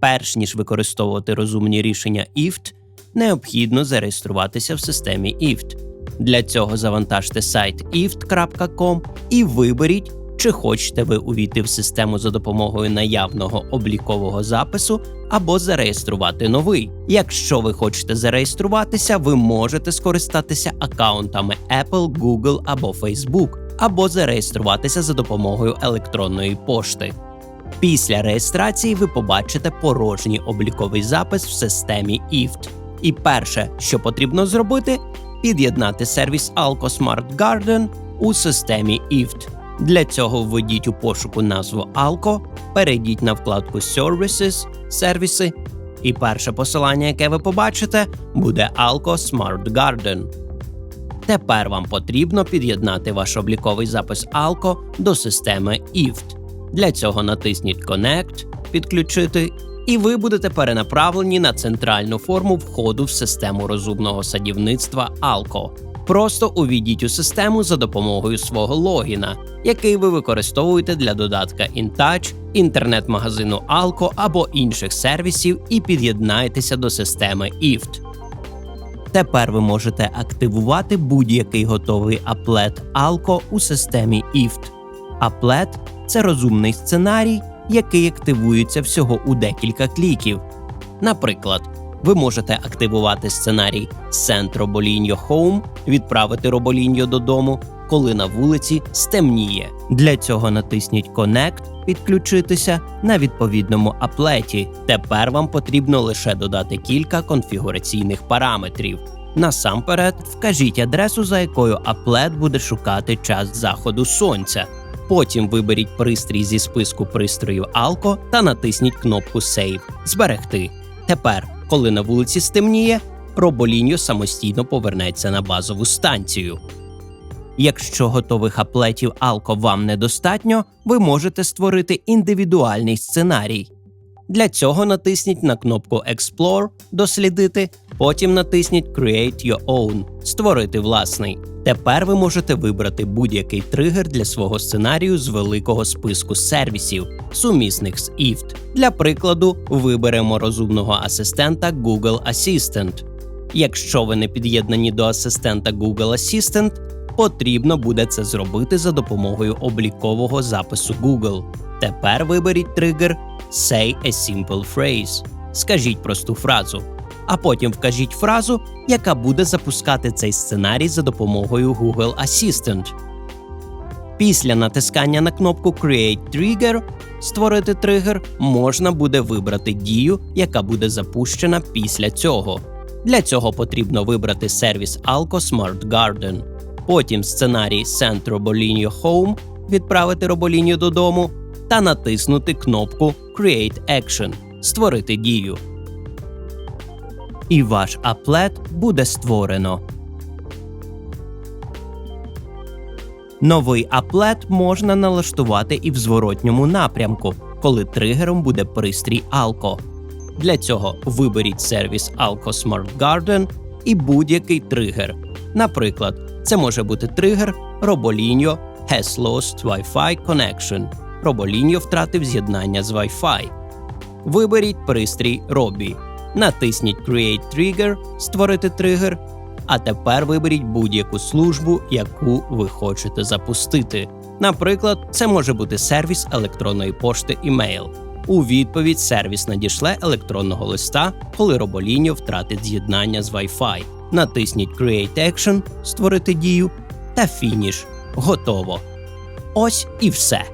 Перш ніж використовувати розумні рішення IFT, необхідно зареєструватися в системі IFT. Для цього завантажте сайт ift.com і виберіть, чи хочете ви увійти в систему за допомогою наявного облікового запису або зареєструвати новий. Якщо ви хочете зареєструватися, ви можете скористатися аккаунтами Apple, Google або Facebook, або зареєструватися за допомогою електронної пошти. Після реєстрації ви побачите порожній обліковий запис в системі IFT. І перше, що потрібно зробити, під'єднати сервіс Alco Smart Garden у системі IFT. Для цього введіть у пошуку назву Alco, перейдіть на вкладку Services, сервіси, і перше посилання, яке ви побачите, буде Alco Smart Garden. Тепер вам потрібно під'єднати ваш обліковий запис Alco до системи IFT. Для цього натисніть Connect, підключити, і ви будете перенаправлені на центральну форму входу в систему розумного садівництва Alco. Просто увійдіть у систему за допомогою свого логіна, який ви використовуєте для додатка InTouch, інтернет-магазину Alco або інших сервісів, і під'єднайтеся до системи IFT. Тепер ви можете активувати будь-який готовий аплет Alco у системі IFT. Аплет це розумний сценарій, який активується всього у декілька кліків. Наприклад, ви можете активувати сценарій Send Robolinho Home, відправити Роболіньо додому, коли на вулиці стемніє. Для цього натисніть Connect, підключитися на відповідному аплеті. Тепер вам потрібно лише додати кілька конфігураційних параметрів. Насамперед, вкажіть адресу, за якою аплет буде шукати час заходу сонця. Потім виберіть пристрій зі списку пристроїв Alco та натисніть кнопку Save Зберегти. Тепер, коли на вулиці стемніє, Роболіньо самостійно повернеться на базову станцію. Якщо готових аплетів Alco вам недостатньо, ви можете створити індивідуальний сценарій. Для цього натисніть на кнопку Explore дослідити, потім натисніть Create Your Own створити власний. Тепер ви можете вибрати будь-який тригер для свого сценарію з великого списку сервісів, сумісних з IFT. Для прикладу, виберемо розумного асистента Google Assistant. Якщо ви не під'єднані до асистента Google Assistant, потрібно буде це зробити за допомогою облікового запису Google. Тепер виберіть тригер Say a simple phrase. Скажіть просту фразу. А потім вкажіть фразу, яка буде запускати цей сценарій за допомогою Google Assistant. Після натискання на кнопку Create Trigger створити тригер можна буде вибрати дію, яка буде запущена після цього. Для цього потрібно вибрати сервіс Alco Smart Garden, потім сценарій Send Robolinho Home, відправити Роболінію додому та натиснути кнопку Create Action створити дію. І ваш аплет буде створено. Новий аплет можна налаштувати і в зворотньому напрямку, коли тригером буде пристрій Alco. Для цього виберіть сервіс Alco Smart Garden і будь-який тригер. Наприклад, це може бути тригер Robolinho has lost Wi-Fi connection. Robolinho втратив з'єднання з Wi-Fi. Виберіть пристрій Robby. Натисніть Create Trigger створити тригер. А тепер виберіть будь-яку службу, яку ви хочете запустити. Наприклад, це може бути сервіс електронної пошти email. У відповідь сервіс надішле електронного листа, коли Роболіньо втратить з'єднання з Wi-Fi. Натисніть Create Action, створити дію та фініш. Готово. Ось і все.